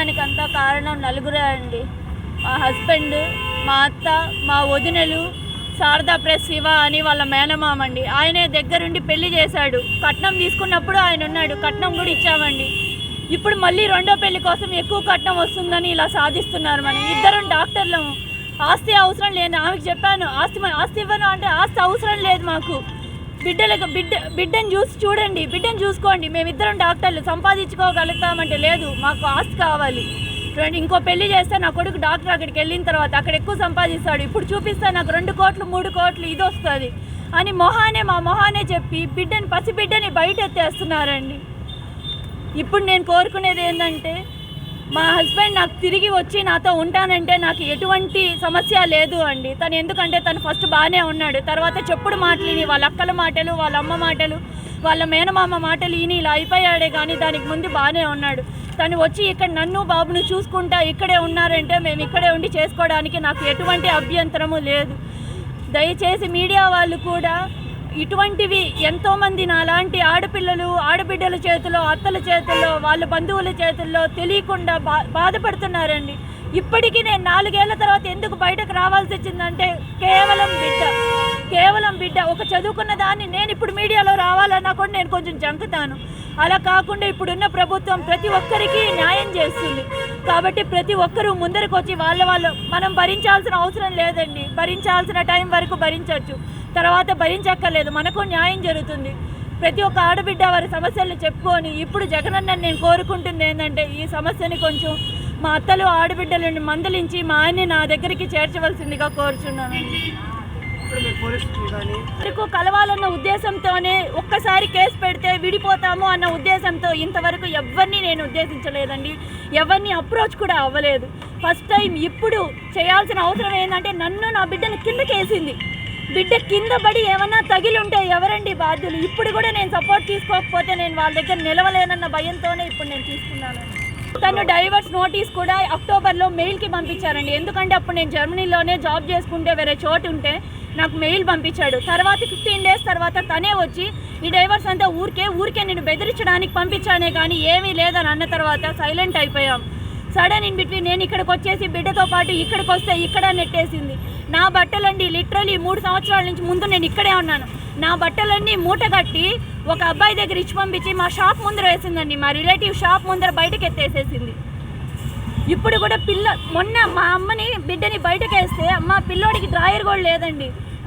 దౌర్జన్యానికి అంతా కారణం నలుగురే అండి. మా హస్బెండ్ మా అత్త మా వదినలు శారదా ప్రెస్ శివ అని వాళ్ళ మేనమామ అండి. ఆయనే దగ్గరుండి పెళ్ళి చేశాడు. కట్నం తీసుకున్నప్పుడు ఆయన ఉన్నాడు. కట్నం కూడా ఇచ్చామండి. ఇప్పుడు మళ్ళీ రెండో పెళ్ళి కోసం ఎక్కువ కట్నం వస్తుందని ఇలా సాధిస్తున్నారు మనం ఇద్దరం డాక్టర్లము ఆస్తి అవసరం లేదు ఆమెకు చెప్పాను. ఆస్తి ఆస్తి ఇవ్వను అంటే ఆస్తి అవసరం లేదు మాకు. బిడ్డలకు బిడ్డ బిడ్డను చూసి చూడండి బిడ్డను చూసుకోండి. మేమిద్దరం డాక్టర్లు సంపాదించుకోగలుగుతామంటే లేదు మాకు ఆస్తి కావాలి. ఇంకో పెళ్ళి చేస్తే నా కొడుకు డాక్టర్ అక్కడికి వెళ్ళిన తర్వాత అక్కడ ఎక్కువ సంపాదిస్తాడు. ఇప్పుడు చూపిస్తే నాకు రెండు కోట్లు మూడు కోట్లు ఇది వస్తుంది అని మొహానే మా మొహానే చెప్పి బిడ్డని పసిబిడ్డని బయట ఎత్తేస్తున్నారండి ఇప్పుడు నేను కోరుకునేది ఏంటంటే మా హస్బెండ్ నాకు తిరిగి వచ్చి నాతో ఉంటానంటే నాకు ఎటువంటి సమస్య లేదు అండి. తను ఎందుకంటే తను ఫస్ట్ బాగానే ఉన్నాడు. తర్వాత చెప్పుడు మాటలు వాళ్ళ అక్కల మాటలు వాళ్ళ అమ్మ మాటలు వాళ్ళ మేనమామ మాటలు ఈయన ఇలా అయిపోయాడే కానీ దానికి ముందు బాగానే ఉన్నాడు. తను వచ్చి ఇక్కడ నన్ను బాబును చూసుకుంటా ఇక్కడే ఉన్నారంటే మేము ఇక్కడే ఉండి చేసుకోవడానికి నాకు ఎటువంటి అభ్యంతరము లేదు. దయచేసి మీడియా వాళ్ళు కూడా ఇటువంటివి ఎంతోమంది నాలాంటి ఆడపిల్లలు ఆడబిడ్డల చేతిలో అత్తల చేతుల్లో వాళ్ళ బంధువుల చేతుల్లో తెలియకుండా బా బాధపడుతున్నారండి. ఇప్పటికీ నేను నాలుగేళ్ళ తర్వాత ఎందుకు బయటకు రావాల్సి వచ్చిందంటే కేవలం బిడ్డ కేవలం బిడ్డ. ఒక చదువుకున్న దాన్ని నేను ఇప్పుడు మీడియాలో రావాలన్నా కూడా నేను కొంచెం జంకుతాను అలా కాకుండా ఇప్పుడున్న ప్రభుత్వం ప్రతి ఒక్కరికి న్యాయం చేస్తుంది. కాబట్టి ప్రతి ఒక్కరూ ముందరకు వచ్చి వాళ్ళ వాళ్ళు మనం భరించాల్సిన అవసరం లేదండి. భరించాల్సిన టైం వరకు భరించవచ్చు తర్వాత భరించక్కర్లేదు. మనకు న్యాయం జరుగుతుంది. ప్రతి ఒక్క ఆడబిడ్డ వారి సమస్యలను చెప్పుకొని ఇప్పుడు జగనన్న నేను కోరుకుంటుంది ఏంటంటే ఈ సమస్యని కొంచెం మా అత్తలు ఆడబిడ్డలను మందలించి మా ఆయన్ని నా దగ్గరికి చేర్చవలసిందిగా కోరుచున్నానండి ఇప్పుడు వరకు కలవాలన్న ఉద్దేశంతోనే ఒక్కసారి కేసు పెడితే విడిపోతాము అన్న ఉద్దేశంతో ఇంతవరకు ఎవరిని నేను ఉద్దేశించలేదండి. ఎవరిని అప్రోచ్ కూడా అవ్వలేదు. ఫస్ట్ టైం ఇప్పుడు చేయాల్సిన అవసరం ఏంటంటే నన్ను నా బిడ్డను కిందకేసింది. బిడ్డ కింద పడి ఏమన్నా తగిలి ఉంటే ఎవరండి బాధ్యులు? ఇప్పుడు కూడా నేను సపోర్ట్ తీసుకోకపోతే నేను వాళ్ళ దగ్గర నిలవలేనన్న భయంతోనే ఇప్పుడు నేను తీసుకున్నాను. తను డైవర్స్ నోటీస్ కూడా అక్టోబర్లో మెయిల్కి పంపించారండి. ఎందుకంటే అప్పుడు నేను జర్మనీలోనే జాబ్ చేసుకుంటే వేరే చోటు ఉంటే నాకు మెయిల్ పంపించాడు. తర్వాత ఫిఫ్టీన్ డేస్ తర్వాత తనే వచ్చి ఈ డైవర్స్ అంతా ఊరికే ఊరికే నేను బెదిరించడానికి పంపించానే కానీ ఏమీ లేదని అన్న తర్వాత సైలెంట్ అయిపోయాం. సడన్ ఇన్ బిట్వీన్ నేను ఇక్కడికి వచ్చేసి బిడ్డతో పాటు ఇక్కడికి వస్తే ఇక్కడ నెట్టేసింది. నా బట్టలండి లిటరలీ మూడు సంవత్సరాల నుంచి ముందు నేను ఇక్కడే ఉన్నాను. నా బట్టలన్నీ మూట కట్టి ఒక అబ్బాయి దగ్గర ఇచ్చి పంపించి మా షాప్ ముందర వేసిందండి. మా రిలేటివ్ షాప్ ముందర బయటకు ఎత్తేసేసింది. ఇప్పుడు కూడా పిల్ల మొన్న మా అమ్మని బిడ్డని బయటకు వేస్తే పిల్లోడికి డ్రాయర్ కూడా లేదండి.